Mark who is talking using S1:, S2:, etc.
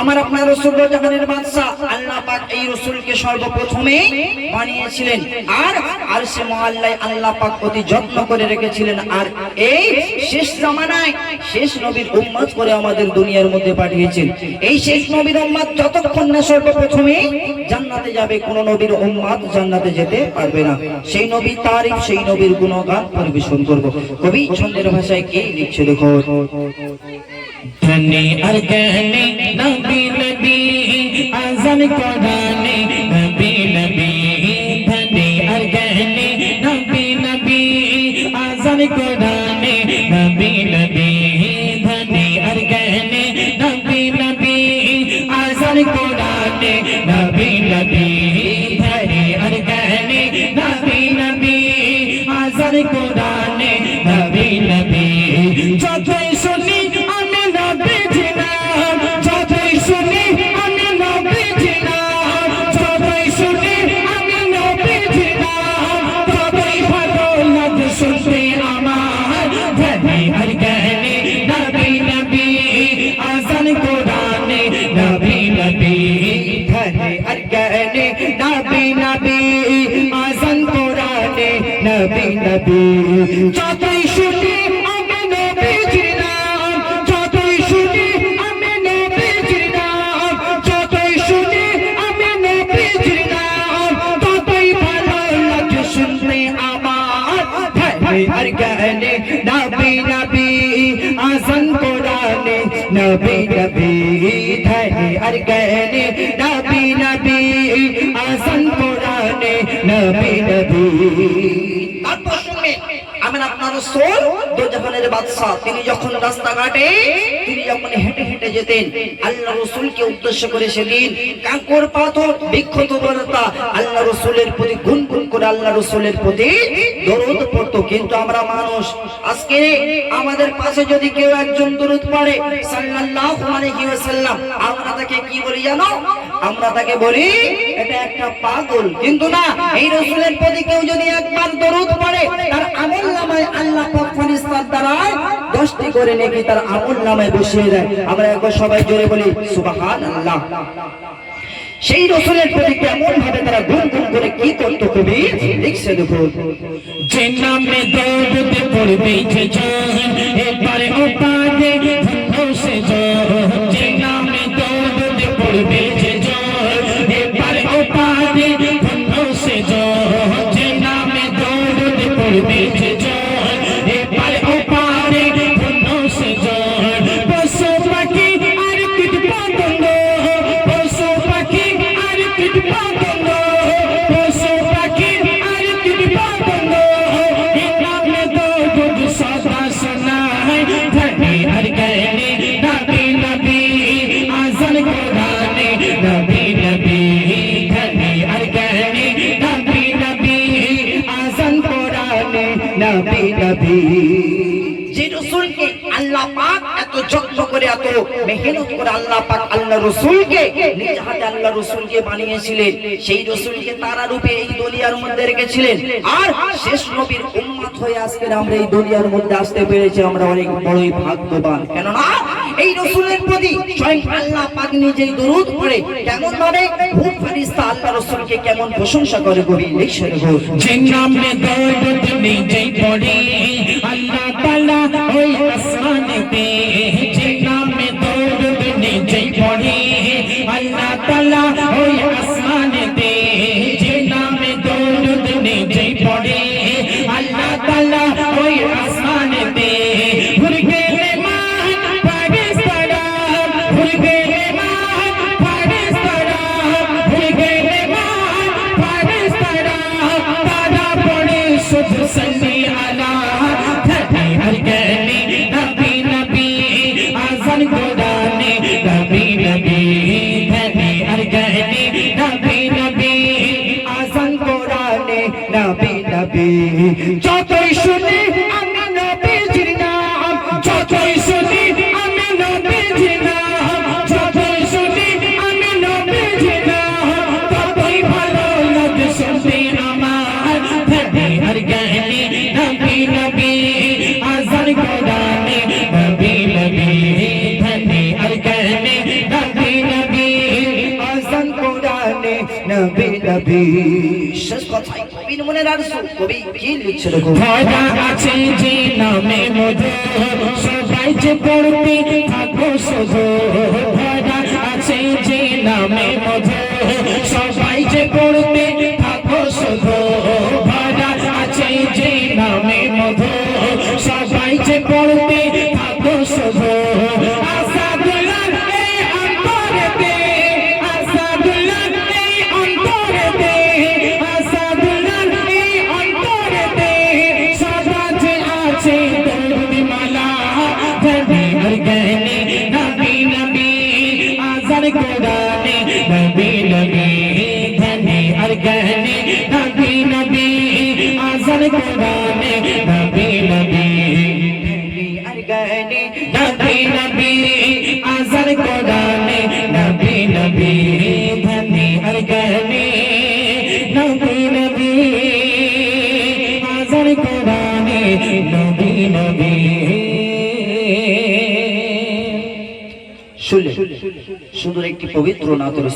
S1: আমার আপনার রসুল জাহানের বাদশাহ আল্লাহ পাক এই রসুলকে সর্বপ্রথমে বানিয়েছিলেন, আর আর সে মহল্লায় আল্লাহ পাক অতি যত্ন করে রেখেছিলেন, আর এই শেষ জামানায় শেষ নবীর উম্মত করে আমাদের দুনিয়ার মধ্যে পাঠিয়েছেন। এই শেষ নবীর উম্মত যতক্ষণ না সর্বপ্রথমে জান্নাতে যাবে, কোন নবীর উম্মত জান্নাতে যেতে পারবে না। সেই নবী তারিফ, সেই নবীর গুণগান পরিবেশন করব। কবি ছন্দের ভাষায় কে লিখছে দেখো
S2: ধনে আর গহনে নবী নবী আজান কোরআনে নবী নবী ধনে আর গহনে নবী নবী আজান কোরআনে নবী নবী ধনে আর গহনে নবী নবী আজান কোরআনে নবী নবী নবী নবী যতই শুনি আমি নবীজির নাম ধনে আর গহনে নবী নবী।
S1: আমি আপনার সোল দোজাহানের বাদশাহ তিনি যখন রাস্তাঘাটে তিনি যখন হেঁটে হেঁটে যেতেন, আল্লাহ রসুলকে উদ্দেশ্য করে সেদিন কাঁকর পাথর বিক্ষত বলতা আল্লাহ রসুলের প্রতি গুনগুন করে আল্লাহ রসুলের প্রতি দরদ পড়তো। কিন্তু আমরা মানুষ, আজকে আমাদের পাশে যদি কেউ একজন দরুদ পড়ে, সাল্লাল্লাহু আলাইহি ওয়াসাল্লাম, আমরা তাকে কি বলি জানো? আমরা তাকে বলি, এটা একটা পাগল। কিন্তু না, এই রসুলের প্রতি কেউ যদি একবার দরুদ পড়ে, তার আমল নামায় আল্লাহ পাক ফেরেশতার দ্বারা দশটি করে নাকি তার আমল নামায় বসিয়ে দেয়। আমরা একবার সবাই জোরে বলি সুবাহান আল্লাহ সেই রসুলের প্রতি কেমন ভাবে তারা গুম গুম করে কি করতো কবি? লিখছে দেখুন।
S2: যে নামে দেবতে পড়বে যে জহন এবারে উপাদে বসে যান যে নামে দেবতে পড়বে
S1: করে এত মেহনত করে আল্লাহ পাক আল্লাহ রসুলকে নিজ হাতে আল্লাহ রসুলকে বানিয়েছিলেন। সেই রসুলকে তারা রূপে এই দলিয়ার মধ্যে রেখেছিলেন। আর শেষ নবীর উম্মত হয়ে আজকে আমরা এই দলিয়ার মধ্যে আসতে পেরেছি, আমরা অনেক বড়ই ভাগ্যবান। কেননা এই রসুলের প্রতি স্বয়ং আল্লাহ পাক নিজেই দরুদ পড়ে কেমন ভাবে ভূত ফেরেশতা আল্লাহ রসুলকে কেমন প্রশংসা করে কবি লিখছেন গো
S2: যে নামে দৌড় নিজেই পড়ে, আল্লাহ তালা ওই আসমানেতে মান নবী
S1: শেষ কথায় কবির মনে রাখছো কবি কি লিখছে দেখো?
S2: ভরা আছে যে নামে মধু। সবাই যে সবাই
S1: সুন্দর একটি পবিত্র নাতের